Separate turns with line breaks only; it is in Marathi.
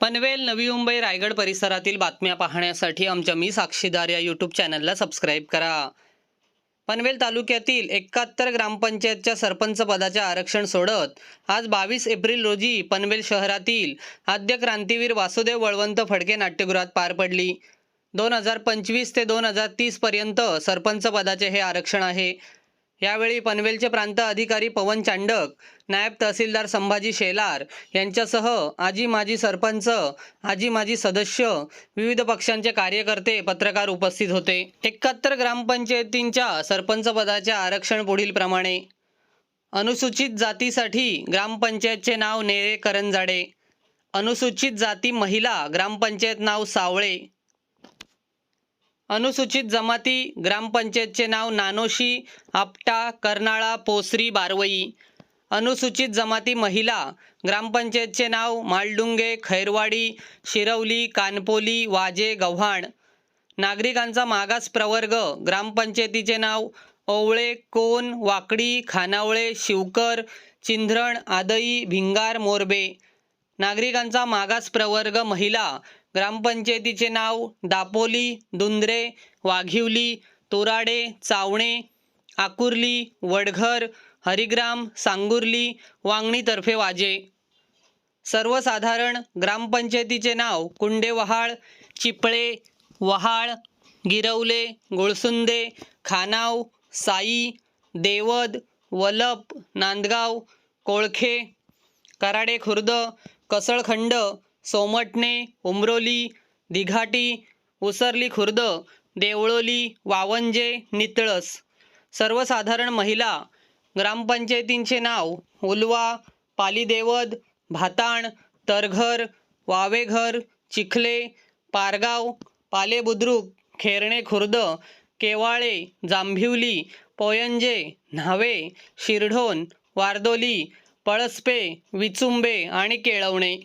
पनवेल नवी मुंबई रायगड परिसरातील बातम्या पाहण्यासाठी आमच्या मी साक्षीदार या यूट्यूब चॅनलला सबस्क्राईब करा. पनवेल तालुक्यातील एकाहत्तर ग्रामपंचायतच्या सरपंच पदाचे आरक्षण सोडत आज बावीस एप्रिल रोजी पनवेल शहरातील आद्य क्रांतीवीर वासुदेव वळवंत फडके नाट्यगृहात पार पडली. दोन हजार पंचवीस ते दोन हजार तीसपर्यंत सरपंच पदाचे हे आरक्षण आहे. यावेळी पनवेलचे प्रांत अधिकारी पवन चांडक नायब तहसीलदार संभाजी शेलार यांच्यासह आजी माजी सरपंच आजी माजी सदस्य विविध पक्षांचे कार्यकर्ते पत्रकार उपस्थित होते. एकाहत्तर ग्रामपंचायतींच्या सरपंच पदाचे आरक्षण पुढील प्रमाणे. अनुसूचित जातीसाठी ग्रामपंचायतचे नाव नेरे करंजाडे अनुसूचित जाती महिला ग्रामपंचायत नाव सावळे. अनुसूचित जमाती ग्रामपंचायतचे नाव नानोशी आपटा कर्नाळा पोसरी बारवई. अनुसूचित जमाती महिला ग्रामपंचायतचे नाव मालडुंगे खैरवाडी शिरवली कानपोली वाजे गव्हाण. नागरिकांचा मागास प्रवर्ग ग्रामपंचायतीचे नाव ओवळे कोन वाकडी खानावळे शिवकर चिंध्रण आदई भिंगार मोरबे. नागरिकांचा मागास प्रवर्ग महिला ग्रामपंचायतीचे नाव दापोली दुंद्रे वाघिवली तोराडे चावणे आकुर्ली वडघर हरिग्राम सांगुर्ली वांगणीतर्फे वाजे. सर्वसाधारण ग्रामपंचायतीचे नाव कुंडेवहाळ चिपळे वहाळ गिरवले गोळसुंदे खानाव साई देवद वलप नांदगाव कोळखे कराडे खुर्द कसळखंड सोमटणे उमरोली दिघाटी उसरली खुर्द देवळोली वावंजे नितळस. सर्वसाधारण महिला ग्रामपंचायतींचे नाव उलवा पालीदेवद भाताण तरघर वावेघर चिखले पारगाव पालेबुद्रुक खेरणे खुर्द केवाळे जांभिवली पोयंजे न्हावे शिरढोण वारदोली पळसपे विचुंबे आणि केळवणे.